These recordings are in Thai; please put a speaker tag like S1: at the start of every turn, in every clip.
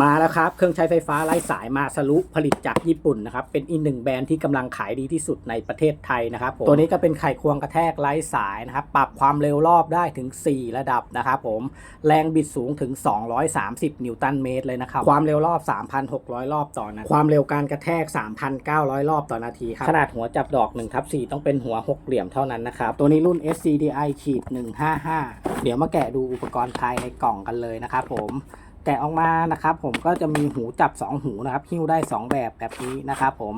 S1: มาแล้วครับ เครื่องใช้ไฟฟ้าไร้สายมาสรุผลิตจากญี่ปุ่นนะครับ เป็นอีกหนึ่งแบรนด์ที่กำลังขายดีที่สุดในประเทศไทยนะครับผมตัวนี้ก็เป็นไขควงกระแทกไร้สายนะครับ ปรับความเร็วรอบได้ถึง 4 ระดับนะครับผม แรงบิดสูงถึง 230 นิวตันเมตรเลยนะครับ ความเร็วรอบ 3,600 รอบต่อนาทีความเร็วการกระแทก 3,900 รอบต่อนาทีครับ ขนาดหัวจับดอก1ทับ4ต้องเป็นหัวหกเหลี่ยมเท่านั้นนะครับ ตัวนี้รุ่น SCDI ขีด155 เดี๋ยวมาแกะดูอุปกรณ์ภายในกล่องกันเลยนะครับผม แกะออกมานะครับผมก็จะมีหูจับ 2 หูนะครับหิ้วได้ 2 แบบแบบนี้นะครับผม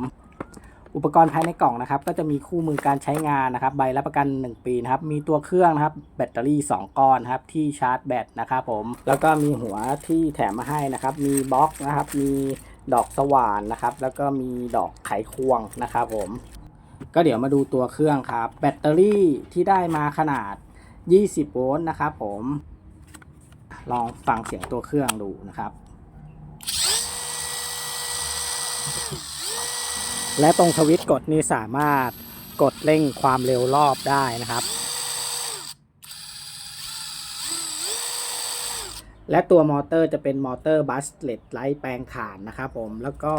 S1: อุปกรณ์ภายในกล่องนะครับ ก็จะมีคู่มือการใช้งานนะครับ ใบรับประกัน 1 ปีนะครับ มีตัวเครื่องนะครับ แบตเตอรี่ 2 ก้อนนะครับ ที่ชาร์จแบตนะครับผมแล้วก็มีหัวที่แถมมาให้นะครับ มีบล็อกนะครับ มีดอกสว่านนะครับ แล้วก็มีดอกไขควงนะครับผม ก็เดี๋ยวมาดูตัวเครื่องครับ แบตเตอรี่ที่ได้มาขนาด 20 โวลต์นะครับผม ลองฟังเสียงตัวเครื่องดูนะครับ และตรงสวิตช์กดนี้สามารถกดเร่งความเร็วรอบได้นะครับ และตัวมอเตอร์จะเป็นมอเตอร์บัสเลตไลท์แปลงถ่านนะครับผมแล้วก็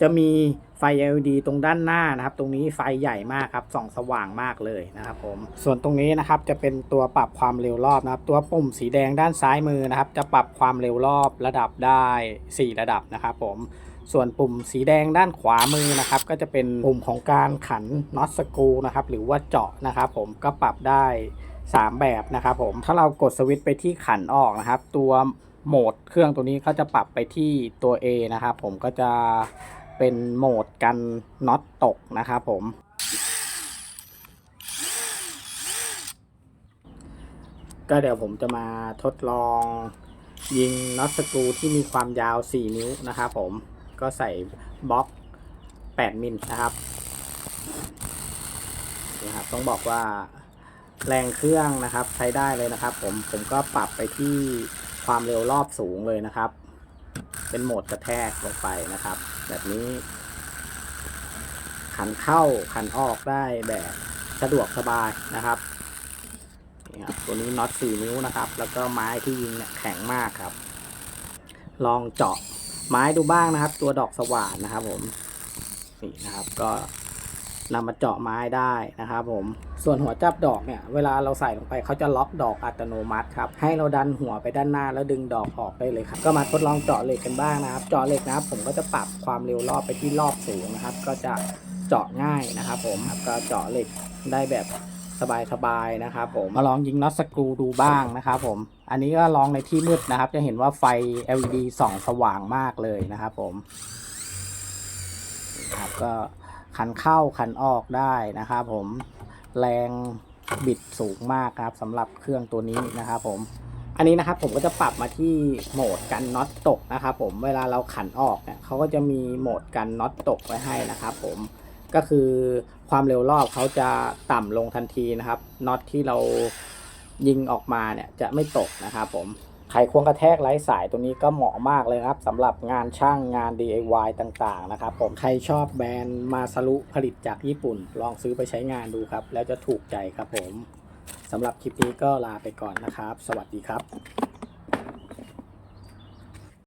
S1: จะมีไฟ LED ตรงด้านหน้านะครับ ตรงนี้ไฟใหญ่มากครับส่องสว่างมากเลยนะครับผมส่วนตรงนี้นะครับจะเป็นตัวปรับความเร็วรอบนะครับ ตัวปุ่มสีแดงด้านซ้ายมือนะครับ จะปรับความเร็วรอบระดับได้ 4 ระดับนะครับผมส่วนปุ่มสีแดงด้านขวามือนะครับ ก็จะเป็นปุ่มของการขันน็อตสกรูนะครับหรือว่าเจาะนะครับ ผมก็ปรับได้ 3 แบบนะครับผมถ้าเรากดสวิตช์ไปที่ขันออกนะครับ ตัวโหมดเครื่องตัวนี้เขาจะปรับไปที่ตัว A นะครับผมก็จะเป็นโหมดกันน็อตตกนะครับผมก็เดี๋ยวผมจะมาทดลองยิงน็อตสกรูที่มีความยาว 4 นิ้วนะครับผมก็ใส่บล็อก 8 มิลนะครับนี่ครับต้องบอกว่า แรงเครื่องนะครับ ใช้ได้เลยนะครับ ผมผมก็ปรับไปที่ความเร็วรอบสูงเลยนะครับ เป็นโหมดกระแทกลงไปนะครับ แบบนี้ ขันเข้าขันออกได้แบบสะดวกสบายนะครับนี่ครับ ตัวนี้น็อต4นิ้วนะครับ แล้วก็ไม้ที่ยิงเนี่ยแข็งมากครับ ลองเจาะไม้ดูบ้างนะครับ ตัวดอกสว่านนะครับ ผมนี่นะครับ ก็ นำมาเจาะไม้ได้นะครับผม ส่วนหัวจับดอกเนี่ยเวลาเราใส่ลงไปเขาจะล็อกดอกอัตโนมัติครับ ให้เราดันหัวไปด้านหน้าแล้วดึงดอกออกได้เลยครับ ก็มาทดลองเจาะเหล็กกันบ้างนะครับ เจาะเหล็กนะครับผมก็จะปรับความเร็วรอบไปที่รอบสูงนะครับ ก็จะเจาะง่ายนะครับ ผมก็เจาะเหล็กได้แบบสบายๆนะครับผมมาลองยิงน็อตสกรูดูบ้างนะครับผม อันนี้ก็ลองในที่มืดนะครับ จะเห็นว่าไฟ LED ส่องสว่างมากเลยนะครับผมครับก็ ขันเข้าขันออกได้นะครับผมแรงบิดสูงมากครับสำหรับเครื่องตัวนี้นะครับผมอันนี้นะครับผมก็จะปรับมาที่โหมดกันน็อตตกนะครับผมเวลาเราขันออกเนี่ยเขาก็จะมีโหมดกันน็อตตกไว้ให้นะครับผมก็คือความเร็วรอบเขาจะต่ำลงทันทีนะครับน็อตที่เรายิงออกมาเนี่ยจะไม่ตกนะครับผม ไขควงกระแทกไร้สายตัวนี้ก็เหมาะมากเลยครับสำหรับงานช่างงาน DIY ต่างๆนะครับผมใครชอบแบรนด์มาซารุผลิตจากญี่ปุ่น ลองซื้อไปใช้งานดูครับ แล้วจะถูกใจครับผมสำหรับคลิปนี้ก็ลาไปก่อนนะครับ สวัสดีครับ